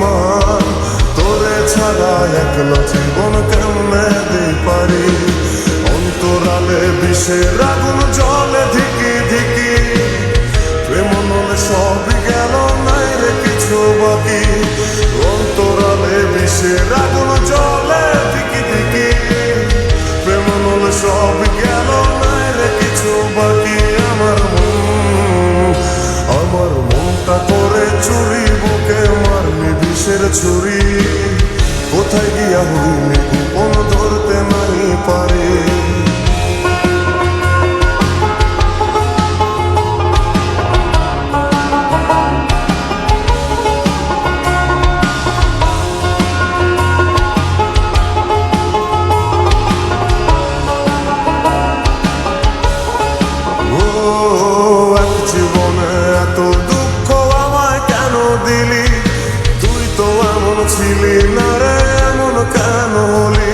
অভিমান তোরে ছাড়া একলা জীবন কেমনে দিই পারি? অন্তরালে বিষের আগুন জলে ধিকি ধিকি প্রেম নলে সবই গেল, নাই রে কিছু বাকি। অন্তরালে বিষের আগুন জলে ধিকি ধিকি প্রেম নলে সবই গেল ছিলি না রে এমন কেন হলি?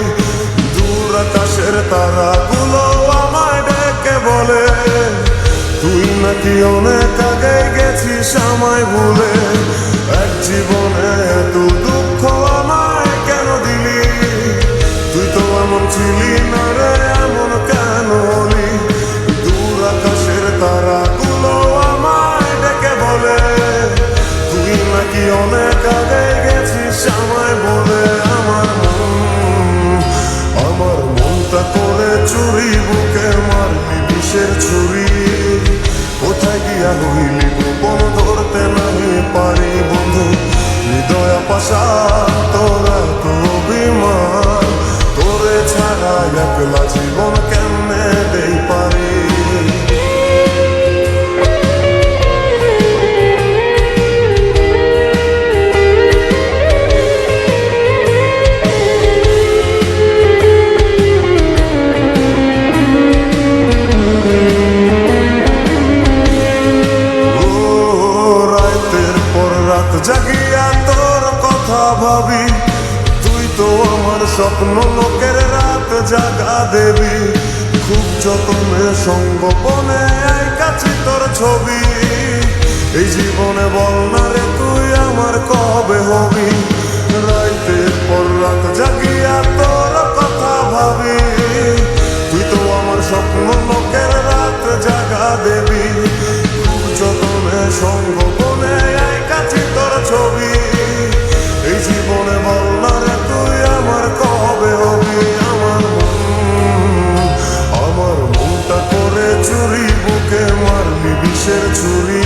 দূর আকাশের তারাগুলো আমায় ডেকে বলে, তুই নাকি অনেক আগে গেছিস আমায় ভুলে এক জীবনে এত দুঃখ কোথায় স্বপ্ন লোকের রাত জাগা দেবি। খুব যতনে সঙ্গোপনে কাছে তোর ছবি। এই জীবনে বল না রে মারলি চুরি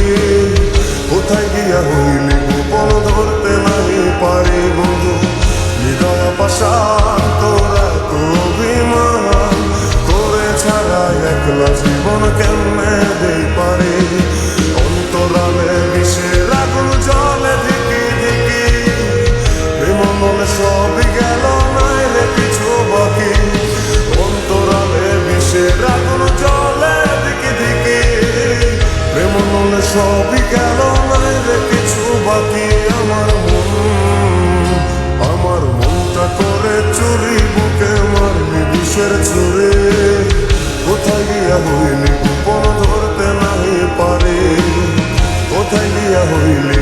কোথায় গিয়া হইলে গোপন ধরতে নাই পারি মনে সবই গেল নাই রে কিছু বাকি আমার মন আমার মনটা করে চুরি বুকে মারলি বিষের ছুরে কোথায় গিয়া হইলি গোপন ধরতে নাই পারে কোথায় গিয়া হইলি